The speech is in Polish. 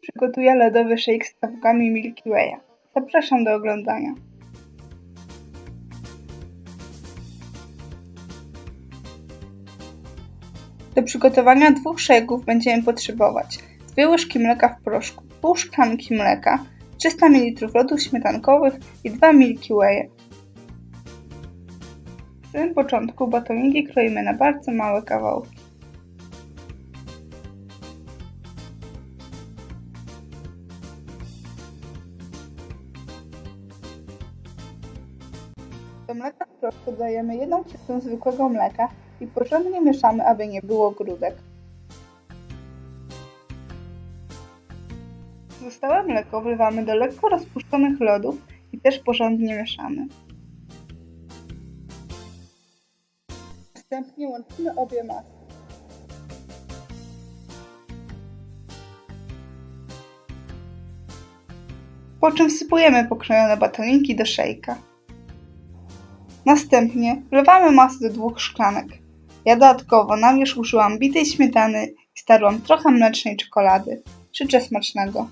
Przygotuję lodowy shake z kawałkami Milky Way'a. Zapraszam do oglądania. Do przygotowania dwóch shake'ów będziemy potrzebować dwie łyżki mleka w proszku, pół szklanki mleka, 300 ml lodów śmietankowych i 2 Milky Way'e. W samym początku batoniki kroimy na bardzo małe kawałki. Do mleka w proszku dodajemy jedną trzecią zwykłego mleka i porządnie mieszamy, aby nie było grudek. Zostałe mleko wlewamy do lekko rozpuszczonych lodów i też porządnie mieszamy. Następnie łączymy obie masy. Po czym wsypujemy pokrojone batoniki do szejka. Następnie wlewamy masę do dwóch szklanek. Ja dodatkowo na wierzch użyłam bitej śmietany i starłam trochę mlecznej czekolady. Życzę smacznego.